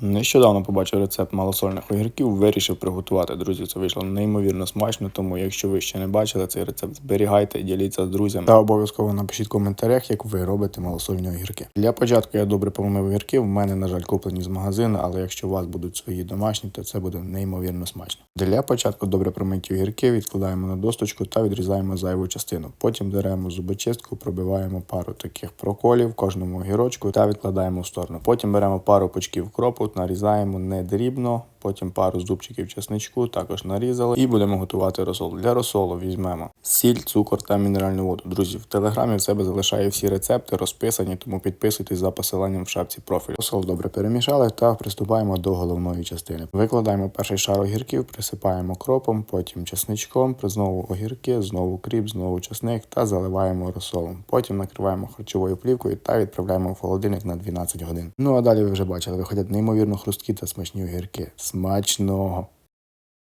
Нещодавно побачив рецепт малосольних огірків, вирішив приготувати. Друзі, це вийшло неймовірно смачно, тому якщо ви ще не бачили цей рецепт, зберігайте, діліться з друзями та обов'язково напишіть в коментарях, як ви робите малосольні огірки. Для початку я добре помив огірки. В мене, на жаль, куплені з магазину, але якщо у вас будуть свої домашні, то це буде неймовірно смачно. Для початку добре промиті огірки відкладаємо на досточку та відрізаємо зайву частину. Потім беремо зубочистку, пробиваємо пару таких проколів в кожному огірочку та відкладаємо в сторону. Потім беремо пару пучків кропу, нарізаємо не дрібно. Потім пару зубчиків чесничку також нарізали і будемо готувати розсол. Для розсолу візьмемо сіль, цукор та мінеральну воду. Друзі, в телеграмі в себе залишаю всі рецепти розписані, тому підписуйтесь за посиланням в шапці профілю. Розсол добре перемішали та приступаємо до головної частини. Викладаємо перший шар огірків, присипаємо кропом, потім чесничком, знову огірки, знову кріп, знову чесник та заливаємо розсолом. Потім накриваємо харчовою плівкою та відправляємо в холодильник на 12 годин. Ну а далі ви вже бачили, виходять неймовірно хрусткі та смачні огірки. Смачного!